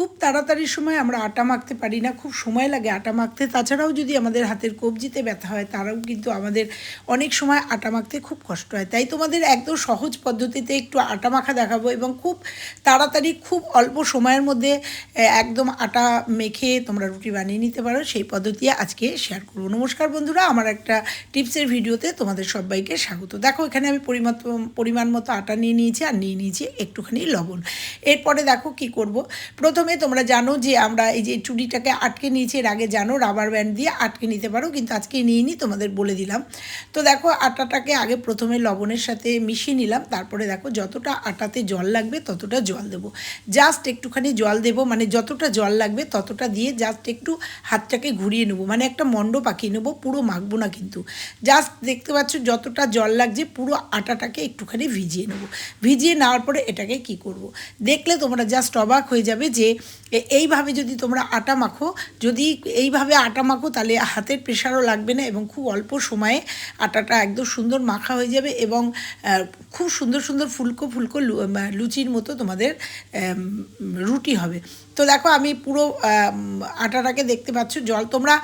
খুব তাড়াতাড়ি সময় আমরা আটা মাখতে পারি না, খুব সময় লাগে আটা মাখতে। তাছাড়াও যদি আমাদের হাতের কবজিতে ব্যথা হয়, তারাও কিন্তু আমাদের অনেক সময় আটা মাখতে খুব কষ্ট হয়। তাই তোমাদের একদম সহজ পদ্ধতিতে একটু আটা মাখা দেখাবো এবং খুব তাড়াতাড়ি খুব অল্প সময়ের মধ্যে একদম আটা মেখে তোমরা রুটি বানিয়ে নিতে পারো। সেই পদ্ধতি আজকে শেয়ার করব। নমস্কার বন্ধুরা, আমার একটা টিপসের ভিডিওতে তোমাদের সবাইকে স্বাগত। দেখো, এখানে আমি পরিমাণ পরিমাণ মতো আটা নিয়ে নিয়েছি আর নিয়ে নিয়েছি একটুখানি লবণ। এরপরে দেখো কি করব। প্রথমে তোমরা জানো যে আমরা এই যে চুড়িটাকে আটকে নিয়েছি, এর আগে জানো রাবার ব্যান্ড দিয়ে আটকে নিতে পারো, কিন্তু আজকে নিয়ে নিই তোমাদের বলে দিলাম। তো দেখো, আটাটাকে আগে প্রথমে লবণের সাথে মিশিয়ে নিলাম, তারপরে দেখো, যতটা আটাতে জল লাগবে, ততটা জল দেবো। জাস্ট একটুখানি জল দেবো মানে যতটা জল লাগবে, ততটা দিয়ে জাস্ট একটু হাতটাকে ঘুরিয়ে নেব মানে একটা মণ্ড পাকিয়ে নেব, পুরো মাখবো না কিন্তু। জাস্ট দেখতে পাচ্ছ, যতটা জল লাগছে, পুরো আটাটাকে একটুখানি ভিজিয়ে নেব। ভিজিয়ে নেওয়ার পরে এটাকে কি করব। দেখলে তোমরা জাস্ট অবাক হয়ে যাবে যে এইভাবে যদি তোমরা আটা মাখো, যদি এইভাবে আটা মাখো, তাহলে হাতের প্রেশারও লাগবে না এবং খুব অল্প সময়ে আটাটা একদম সুন্দর মাখা হয়ে যাবে এবং খুব সুন্দর সুন্দর ফুলকো ফুলকো লুচির মতো তোমাদের রুটি হবে। তো দেখো, আমি পুরো আটাটাকে দেখতে পাচ্ছ। জল তোমরা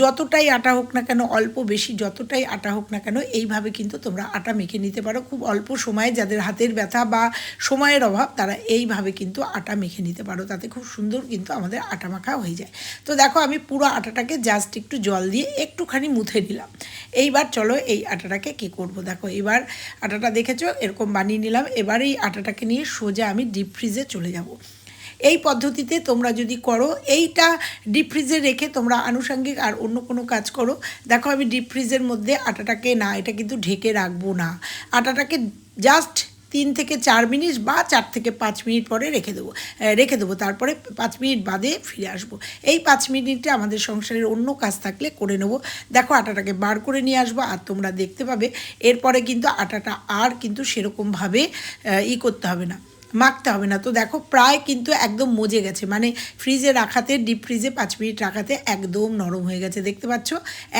যতটাই আটা হোক না কেন, অল্প বেশি যতটাই আটা হোক না কেন, এইভাবে কিন্তু তোমরা আটা মেখে নিতে পারো। খুব অল্প সময়ে যাদের হাতের ব্যথা বা সময়ের অভাব, তারা এইভাবে কিন্তু আটা মেখে নিতে পারো। তাতে খুব সুন্দর কিন্তু আমাদের আটা মাখা হয়ে যায়। তো দেখো, আমি পুরো আটাটাকে জাস্ট একটু জল দিয়ে একটুখানি মুথে দিলাম এইবার চলো এই আটাটাকে কি করব? দেখো, এবার আটাটা দেখেছ? এরকম বানিয়ে নিলাম। এবার এই আটাটাকে নিয়ে সোজা আমি ডিপ ফ্রিজে চলে যাব। এই পদ্ধতিতে তোমরা যদি করো, এইটা ডিপ ফ্রিজে রেখে তোমরা আনুষঙ্গিক আর অন্য কোনো কাজ করো। দেখো আমি ডিপ ফ্রিজের মধ্যে আটাটাকে, না, এটা কিন্তু ঢেকে রাখব না। আটাটাকে জাস্ট তিন থেকে চার মিনিট বা চার থেকে পাঁচ মিনিট পরে রেখে দেবো রেখে দেবো। তারপরে পাঁচ মিনিট বাদে ফিরে আসব। এই পাঁচ মিনিটে আমাদের সংসারের অন্য কাজ থাকলে করে নেব। দেখো আটাটাকে বার করে নিয়ে আসব আর তোমরা দেখতে পাবে, এরপরে কিন্তু আটাটা আর কিন্তু সেরকমভাবে ই করতে হবে না। মাখতে হবে না। তো দেখো, প্রায় কিন্তু একদম মজে গেছে। মানে ফ্রিজে রাখাতে ডিপ ফ্রিজে পাঁচ মিনিট রাখাতে একদম নরম হয়ে গেছে, দেখতে পাচ্ছ?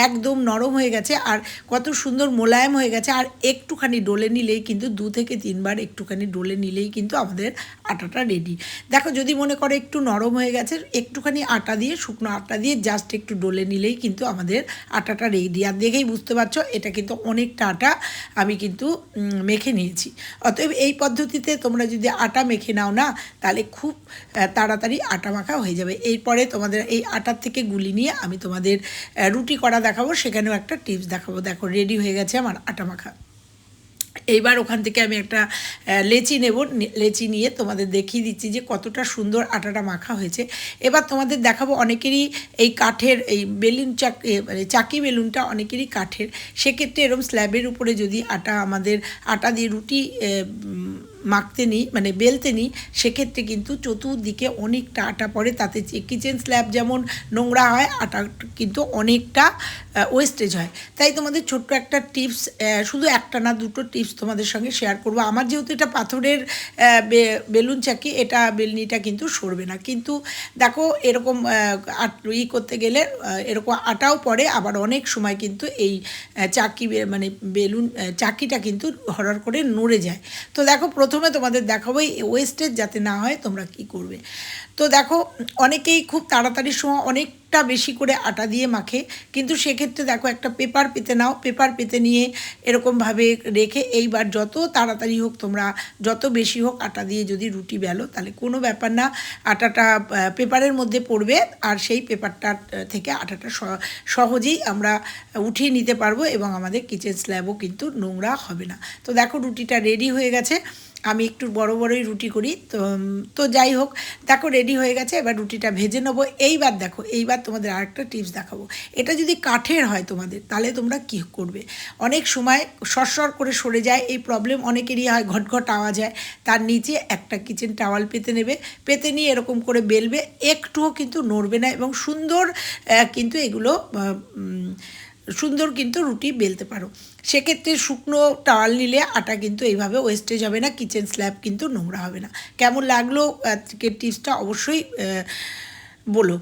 একদম নরম হয়ে গেছে আর কত সুন্দর মোলায়েম হয়ে গেছে। আর একটুখানি ডলে নিলেই কিন্তু, দু থেকে তিনবার একটুখানি ডলে নিলেই কিন্তু আমাদের আটাটা রেডি দেখো, যদি মনে করো একটু নরম হয়ে গেছে, একটুখানি আটা দিয়ে, শুকনো আটা দিয়ে জাস্ট একটু ডলে নিলেই কিন্তু আমাদের আটাটা রেডি আর দেখেই বুঝতে পারছ, এটা কিন্তু অনেকটা আটা আমি কিন্তু মেখে নিয়েছি। অতএব এই পদ্ধতিতে তোমরা যদি আটা মেখে নাও না, তাহলে খুব তাড়াতাড়ি আটা মাখা হয়ে যাবে। এরপরে তোমাদের এই আটার থেকে গুলি নিয়ে আমি তোমাদের রুটি করা দেখাবো, সেখানেও একটা টিপস দেখাবো। দেখো রেডি হয়ে গেছে আমার আটা মাখা। এইবার ওখান থেকে আমি একটা লেচি নেব লেচি নিয়ে তোমাদের দেখিয়ে দিচ্ছি যে কতটা সুন্দর আটাটা মাখা হয়েছে। এবার তোমাদের দেখাবো অনেকেরই এই কাঠের, এই বেলুন চাক মানে চাকি বেলুনটা অনেকেরই কাঠের। সেক্ষেত্রে এরকম স্ল্যাবের উপরে যদি আটা আমাদের, আটা দিয়ে রুটি মাখতে নিই মানে বেলতে নিই, সেক্ষেত্রে কিন্তু চতুর্দিকে অনেকটা আটা পড়ে। তাতে কিচেন স্ল্যাব যেমন নোংরা হয়, আটা কিন্তু অনেকটা ওয়েস্টেজ হয়। তাই তোমাদের ছোট্ট একটা টিপস শুধু একটা না, দুটো টিপস তোমাদের সঙ্গে শেয়ার করব। আমার যেহেতু এটা পাথরের বেলুন চাকি, এটা বেলনিটা কিন্তু সরবে না। কিন্তু দেখো, এরকম ই করতে গেলে এরকম আটাও পড়ে। আবার অনেক সময় কিন্তু এই চাকি মানে বেলুন চাকিটা কিন্তু হরর করে নড়ে যায়। তো দেখো, প্রথমে তোমাদের দেখাবো এই ওয়েস্টেজ যাতে না হয় তোমরা কি করবে। তো দেখো, অনেকেই খুব তাড়াতাড়ির সময় অনেকটা বেশি করে আটা দিয়ে মাখে, কিন্তু সেক্ষেত্রে দেখো একটা পেপার পেতে নাও, পেপার পেতে নিয়ে এরকমভাবে রেখে এইবার যত তাড়াতাড়ি হোক তোমরা, যত বেশি হোক আটা দিয়ে যদি রুটি বেলো, তাহলে কোনো ব্যাপার না, আটাটা পেপারের মধ্যে পড়বে আর সেই পেপারটা থেকে আটাটা সহজেই আমরা উঠিয়ে নিতে পারব এবং আমাদের কিচেন স্ল্যাবও কিন্তু নোংরা হবে না। তো দেখো রুটিটা রেডি হয়ে গেছে, আমি একটু বড় বড়ই রুটি করি, তো তো যাই হোক, দেখো রেডি হয়ে গেছে, এবার রুটিটা ভেজে নেব। এইবার দেখো, এইবার তোমাদের আরেকটা টিপস দেখাবো। এটা যদি কাঠের হয় তোমাদের, তাহলে তোমরা কী করবে? অনেক সময় সরসর করে সরে যায়, এই প্রবলেম অনেকেরই হয়, ঘটঘট আওয়াজ হয়। তার নিচে একটা কিচেন টাওয়াল পেতে নেবে, পেতে নিয়ে এরকম করে বেলবে, একটুও কিন্তু নড়বে না এবং সুন্দর কিন্তু এগুলো সুন্দর কিন্তু রুটি বেলতে পারো। সেক্ষেত্রে শুকনো টাওয়াল নিলে আটা কিন্তু এইভাবে ওয়েস্টেজ হবে না কিচেন স্ল্যাব কিন্তু নোংরা হবে না। কেমন লাগল আজকের টিপসটা অবশ্যই বলো।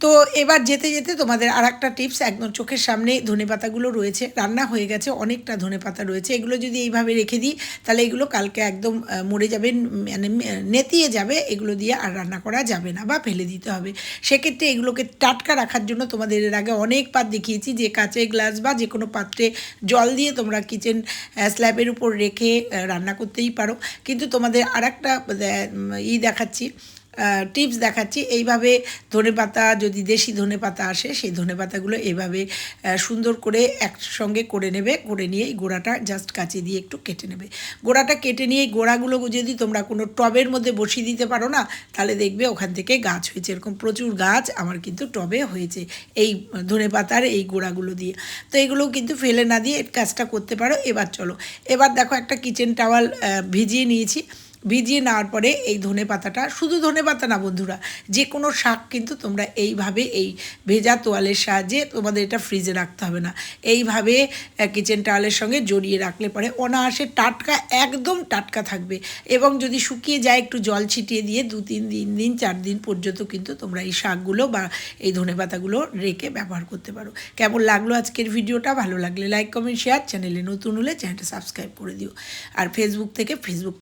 তো এবার যেতে যেতে তোমাদের আর একটা টিপস, একদম চোখের সামনে ধনে পাতাগুলো রয়েছে। রান্না হয়ে গেছে, অনেকটা ধনে পাতা রয়েছে। এগুলো যদি এইভাবে রেখে দিই, তাহলে এগুলো কালকে একদম মরে যাবে মানে নেতিয়ে যাবে। এগুলো দিয়ে আর রান্না করা যাবে না বা ফেলে দিতে হবে। সেক্ষেত্রে এগুলোকে টাটকা রাখার জন্য তোমাদের এর আগে অনেক পাত দেখিয়েছি, যে কাঁচের গ্লাস বা যে কোনো পাত্রে জল দিয়ে তোমরা কিচেন স্ল্যাবের উপর রেখে রান্না করতেই পারো। কিন্তু তোমাদের আর একটা ই দেখাচ্ছি টিপস দেখাচ্ছি। এইভাবে ধনেপাতা যদি দেশি ধনেপাতা আসে সেই ধনেপাতাগুলো এইভাবে আহ, সুন্দর করে একসঙ্গে করে নেবে করে নিয়ে এই গোড়াটা জাস্ট কাঁচি দিয়ে একটু কেটে নেবে। গোড়াটা কেটে নিয়ে গোড়াগুলো যদি তোমরা কোনো টবের মধ্যে বসিয়ে দিতে পারো না তাহলে দেখবে ওখান থেকে গাছ হয়েছে। এরকম প্রচুর গাছ আমার কিন্তু টবে হয়েছে এই ধনেপাতার এই গোড়াগুলো দিয়ে। তো এগুলোও কিন্তু ফেলে না দিয়ে কাজটা করতে পারো। এবার চলো। এবার দেখো একটা কিচেন টাওয়াল ভিজিয়ে নিয়েছি। ভিজিয়ে নেওয়ার পরে এই ধনে পাতাটা, শুধু ধনে পাতা না বন্ধুরা, যে কোনো শাক কিন্তু তোমরা এইভাবে এই ভেজা তোয়ালের সাহায্যে তোমাদের এটা ফ্রিজে রাখতে হবে না। এইভাবে কিচেন টাওয়ালের সঙ্গে জড়িয়ে রাখলে পরে অনায়াসে টাটকা, একদম টাটকা থাকবে। এবং যদি শুকিয়ে যায়, একটু জল ছিটিয়ে দিয়ে দু তিন দিন দিন চার দিন পর্যন্ত কিন্তু তোমরা এই শাকগুলো বা এই ধনে পাতাগুলো রেখে ব্যবহার করতে পারো। কেমন লাগল আজকের ভিডিওটা? ভালো লাগলে লাইক কমেন্ট শেয়ার চ্যানেলে নতুন হলে চ্যানেলটা সাবস্ক্রাইব করে দিও। আর ফেসবুক থেকে ফেসবুক